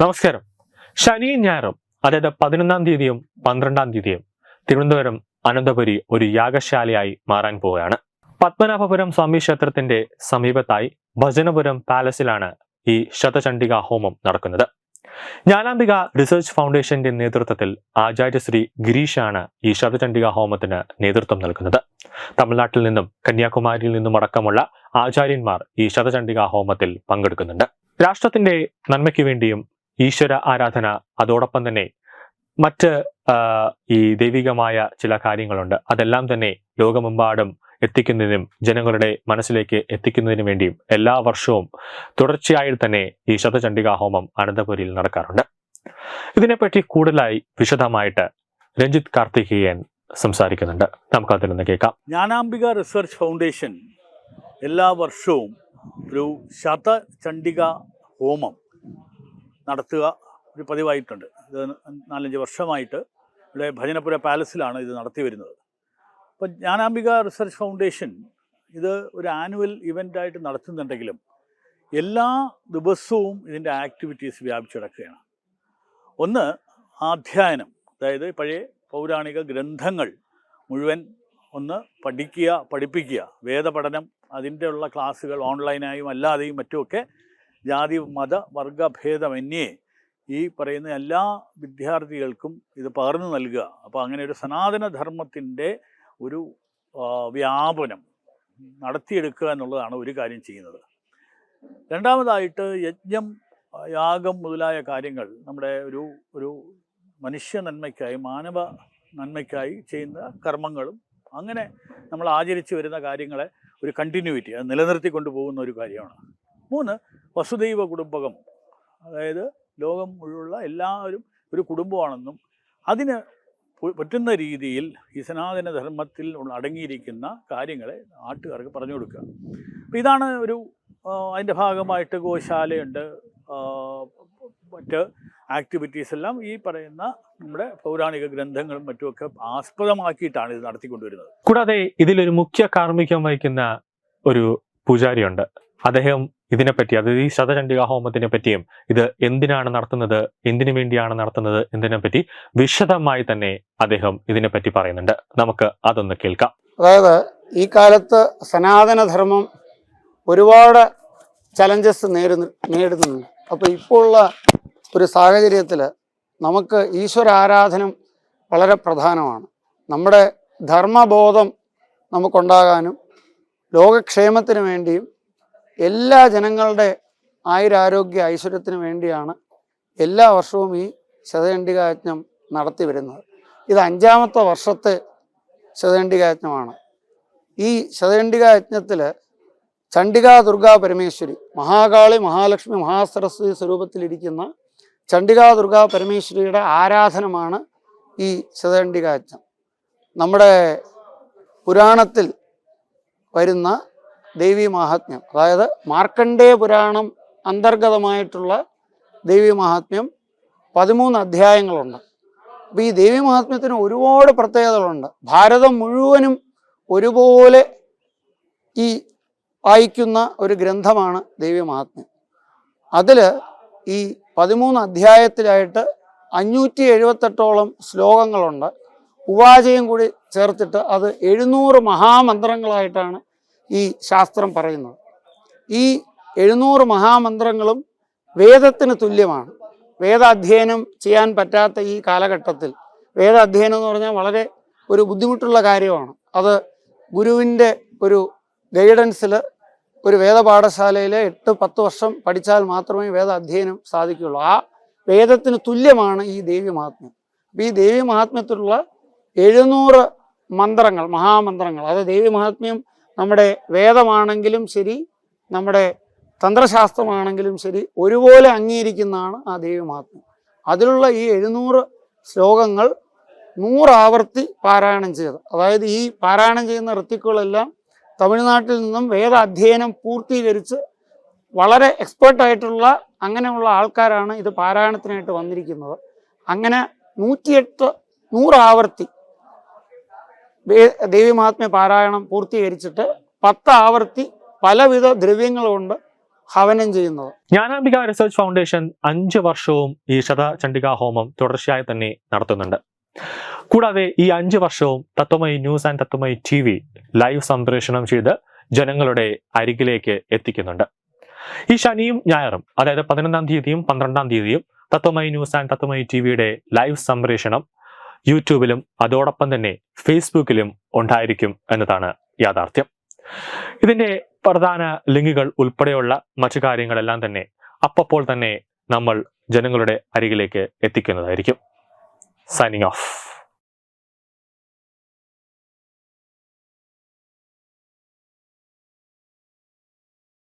നമസ്കാരം. ശനിയും ഞായറും അതായത് പതിനൊന്നാം തീയതിയും പന്ത്രണ്ടാം തീയതിയും തിരുവനന്തപുരം അനന്തപുരി ഒരു യാഗശാലയായി മാറാൻ പോവുകയാണ്. പത്മനാഭപുരം സ്വാമി ക്ഷേത്രത്തിന്റെ സമീപത്തായി ഭജനപുരം പാലസിലാണ് ഈ ശതചണ്ഡിക ഹോമം നടക്കുന്നത്. ജ്ഞാനാംബിക റിസർച്ച് ഫൗണ്ടേഷന്റെ നേതൃത്വത്തിൽ ആചാര്യ ആചാര്യശ്രീ ഗിരീഷാണ് ഈ ശതചണ്ഡിക ഹോമത്തിന് നേതൃത്വം നൽകുന്നത്. തമിഴ്നാട്ടിൽ നിന്നും കന്യാകുമാരിയിൽ നിന്നും അടക്കമുള്ള ആചാര്യന്മാർ ഈ ശതചണ്ഡിക ഹോമത്തിൽ പങ്കെടുക്കുന്നുണ്ട്. രാഷ്ട്രത്തിന്റെ നന്മയ്ക്ക് വേണ്ടിയും ഈശ്വര ആരാധന അതോടൊപ്പം തന്നെ മറ്റ് ഈ ദൈവികമായ ചില കാര്യങ്ങളുണ്ട്. അതെല്ലാം തന്നെ ലോകമെമ്പാടും എത്തിക്കുന്നതിനും ജനങ്ങളുടെ മനസ്സിലേക്ക് എത്തിക്കുന്നതിനും വേണ്ടിയും എല്ലാ വർഷവും തുടർച്ചയായി തന്നെ ഈ ശതചണ്ഡികാ ഹോമം അനന്തപുരിയിൽ നടക്കാറുണ്ട്. ഇതിനെപ്പറ്റി കൂടുതലായി വിശദമായിട്ട് രഞ്ജിത്ത് കാർത്തികേയൻ സംസാരിക്കുന്നുണ്ട്. നമുക്ക് അതിൽ കേൾക്കാം. ജ്ഞാനാംബിക റിസർച്ച് ഫൗണ്ടേഷൻ എല്ലാ വർഷവും ഒരു ശതചണ്ഡിക ഹോമം നടത്തുക ഒരു പതിവായിട്ടുണ്ട്. ഇത് നാലഞ്ച് വർഷമായിട്ട് ഇവിടെ ഭജനപുര പാലസിലാണ് ഇത് നടത്തി വരുന്നത്. അപ്പം ജ്ഞാനാംബിക റിസർച്ച് ഫൗണ്ടേഷൻ ഇത് ഒരു ആനുവൽ ഇവന്റായിട്ട് നടത്തുന്നുണ്ടെങ്കിലും എല്ലാ ദിവസവും ഇതിന്റെ ആക്ടിവിറ്റീസ് വ്യാപിച്ചു കിടക്കുകയാണ്. ഒന്ന് അധ്യയനം അതായത് പഴയ പൗരാണിക ഗ്രന്ഥങ്ങൾ മുഴുവൻ ഒന്ന് പഠിക്കുക പഠിപ്പിക്കുക. വേദപഠനം അതിന്റെ ഉള്ള ക്ലാസ്സുകൾ ഓൺലൈനായും അല്ലാതെയും മറ്റുമൊക്കെ ജാതി മത വർഗഭേദമന്യേ ഈ പറയുന്ന എല്ലാ വിദ്യാർത്ഥികൾക്കും ഇത് പകർന്നു നൽകുക. അപ്പോൾ അങ്ങനെ ഒരു സനാതനധർമ്മത്തിന്റെ ഒരു വ്യാപനം നടത്തിയെടുക്കുക എന്നുള്ളതാണ് ഒരു കാര്യം ചെയ്യുന്നത്. രണ്ടാമതായിട്ട് യജ്ഞം യാഗം മുതലായ കാര്യങ്ങൾ നമ്മുടെ ഒരു ഒരു മനുഷ്യ നന്മയ്ക്കായി മാനവ നന്മയ്ക്കായി ചെയ്യുന്ന കർമ്മങ്ങളും അങ്ങനെ നമ്മൾ ആചരിച്ചു വരുന്ന കാര്യങ്ങളെ ഒരു കണ്ടിന്യൂറ്റി അത് നിലനിർത്തിക്കൊണ്ട് പോകുന്ന ഒരു കാര്യമാണ്. മൂന്ന് വസുദൈവ കുടുംബകം. അതായത് ലോകം മുഴുവനുള്ള എല്ലാവരും ഒരു കുടുംബമാണെന്നും അതിന് പറ്റുന്ന രീതിയിൽ ഈ സനാതന ധർമ്മത്തിൽ അടങ്ങിയിരിക്കുന്ന കാര്യങ്ങളെ നാട്ടുകാർക്ക് പറഞ്ഞു കൊടുക്കുക. അപ്പോൾ ഇതാണ് ഒരു അതിന്റെ ഭാഗമായിട്ട് ഗോശാലയുണ്ട്. മറ്റ് ആക്ടിവിറ്റീസ് എല്ലാം ഈ പറയുന്ന നമ്മുടെ പൗരാണിക ഗ്രന്ഥങ്ങളും മറ്റുമൊക്കെ ആസ്പദമാക്കിയിട്ടാണ് ഇത് നടത്തിക്കൊണ്ടുവരുന്നത്. കൂടാതെ ഇതിലൊരു മുഖ്യ കാർമ്മികം വഹിക്കുന്ന ഒരു പൂജാരിയുണ്ട്. അദ്ദേഹം ഇതിനെപ്പറ്റി അതായത് ഈ ശതചണ്ഡിക ഹോമത്തിനെ പറ്റിയും ഇത് എന്തിനാണ് നടത്തുന്നത് എന്തിനു വേണ്ടിയാണ് നടത്തുന്നത് എന്നതിനെപ്പറ്റി വിശദമായി തന്നെ അദ്ദേഹം ഇതിനെപ്പറ്റി പറയുന്നുണ്ട്. നമുക്ക് അതൊന്ന് കേൾക്കാം. അതായത് ഈ കാലത്ത് സനാതനധർമ്മം ഒരുപാട് ചലഞ്ചസ് നേരിടുന്നു നേരിടുന്നുണ്ട്. അപ്പോൾ ഇപ്പോൾ ഉള്ള ഒരു സാഹചര്യത്തിൽ നമുക്ക് ഈശ്വര ആരാധനം വളരെ പ്രധാനമാണ്. നമ്മുടെ ധർമ്മബോധം നമുക്കുണ്ടാകാനും ലോകക്ഷേമത്തിന് വേണ്ടിയും എല്ലാ ജനങ്ങളുടെ ആയുരാരോഗ്യ ഐശ്വര്യത്തിന് വേണ്ടിയാണ് എല്ലാ വർഷവും ഈ ശതചണ്ഡികായജ്ഞം നടത്തി വരുന്നത്. ഇത് അഞ്ചാമത്തെ വർഷത്തെ ശതചണ്ഡികായജ്ഞമാണ്. ഈ ശതചണ്ഡികായജ്ഞത്തിൽ ചണ്ഡികാ ദുർഗാ പരമേശ്വരി മഹാകാളി മഹാലക്ഷ്മി മഹാസരസ്വതി സ്വരൂപത്തിലിരിക്കുന്ന ചണ്ഡികാ ദുർഗാ പരമേശ്വരിയുടെ ആരാധനമാണ് ഈ ശതചണ്ഡികായജ്ഞം. നമ്മുടെ പുരാണത്തിൽ വരുന്ന ദേവി മാഹാത്മ്യം. അതായത് മാർക്കണ്ഡേയ പുരാണം അന്തർഗതമായിട്ടുള്ള ദേവി മാഹാത്മ്യം പതിമൂന്ന് അധ്യായങ്ങളുണ്ട്. അപ്പോൾ ഈ ദേവി മഹാത്മ്യത്തിന് ഒരുപാട് പ്രത്യേകതകളുണ്ട്. ഭാരതം മുഴുവനും ഒരുപോലെ ഈ വായിക്കുന്ന ഒരു ഗ്രന്ഥമാണ് ദേവി മഹാത്മ്യം. അതിൽ ഈ പതിമൂന്ന് അധ്യായത്തിലായിട്ട് അഞ്ഞൂറ്റി എഴുപത്തെട്ടോളം ശ്ലോകങ്ങളുണ്ട്. ഉപാചയും കൂടി ചേർത്തിട്ട് അത് എഴുന്നൂറ് മഹാമന്ത്രങ്ങളായിട്ടാണ് ഈ ശാസ്ത്രം പറയുന്നത്. ഈ എഴുന്നൂറ് മഹാമന്ത്രങ്ങളും വേദത്തിന് തുല്യമാണ്. വേദാധ്യയനം ചെയ്യാൻ പറ്റാത്ത ഈ കാലഘട്ടത്തിൽ വേദാധ്യയനം എന്ന് പറഞ്ഞാൽ വളരെ ഒരു ബുദ്ധിമുട്ടുള്ള കാര്യമാണ്. അത് ഗുരുവിന്റെ ഒരു ഗൈഡൻസിൽ ഒരു വേദപാഠശാലയിൽ എട്ട് പത്ത് വർഷം പഠിച്ചാൽ മാത്രമേ വേദ അധ്യയനം സാധിക്കുകയുള്ളൂ. ആ വേദത്തിന് തുല്യമാണ് ഈ ദേവി മഹാത്മ്യം. അപ്പം ഈ ദേവി മഹാത്മ്യത്തിലുള്ള എഴുന്നൂറ് മന്ത്രങ്ങൾ മഹാമന്ത്രങ്ങൾ അത് ദേവി മഹാത്മ്യം നമ്മുടെ വേദമാണെങ്കിലും ശരി നമ്മുടെ തന്ത്രശാസ്ത്രമാണെങ്കിലും ശരി ഒരുപോലെ അംഗീകരിക്കുന്നതാണ് ആ ദേവിമാത്മ. അതിലുള്ള ഈ എഴുന്നൂറ് ശ്ലോകങ്ങൾ നൂറാവർത്തി പാരായണം ചെയ്ത് അതായത് ഈ പാരായണം ചെയ്യുന്ന ഋത്തിക്കുകളെല്ലാം തമിഴ്നാട്ടിൽ നിന്നും വേദ അധ്യയനം പൂർത്തീകരിച്ച് വളരെ എക്സ്പേർട്ടായിട്ടുള്ള അങ്ങനെയുള്ള ആൾക്കാരാണ് ഇത് പാരായണത്തിനായിട്ട് വന്നിരിക്കുന്നത്. അങ്ങനെ നൂറ്റിയെട്ട് നൂറാവർത്തി വേ- ദേവി മഹാത്മ്യ പാരായണം പൂർത്തീകരിച്ചിട്ട് പത്ത് ആവർത്തി പലവിധ ദ്രവ്യങ്ങൾ കൊണ്ട് ഹവനം ചെയ്യുന്നത്. ജ്ഞാനാംബിക റിസർച്ച് ഫൗണ്ടേഷൻ അഞ്ച് വർഷവും ഈ ശതചണ്ഡികാ ഹോമം തുടർച്ചയായി തന്നെ നടത്തുന്നുണ്ട്. കൂടാതെ ഈ അഞ്ച് വർഷവും Tatwamayi news and Tatwamayi T V live സംപ്രേഷണം ചെയ്ത് ജനങ്ങളുടെ അരികിലേക്ക് എത്തിക്കുന്നുണ്ട്. ഈ ശനിയും ഞായറും അതായത് പതിനൊന്നാം തീയതിയും പന്ത്രണ്ടാം തീയതിയും Tatwamayi news and Tatwamayi T വിയുടെ ലൈവ് സംപ്രേഷണം യൂട്യൂബിലും അതോടൊപ്പം തന്നെ ഫേസ്ബുക്കിലും ഉണ്ടായിരിക്കും എന്നതാണ് യാഥാർത്ഥ്യം. ഇതിന്റെ പ്രധാന ലിങ്കുകൾ ഉൾപ്പെടെയുള്ള മറ്റു കാര്യങ്ങളെല്ലാം തന്നെ അപ്പോൾ തന്നെ നമ്മൾ ജനങ്ങളുടെ അരികിലേക്ക് എത്തിക്കുന്നതായിരിക്കും. Signing off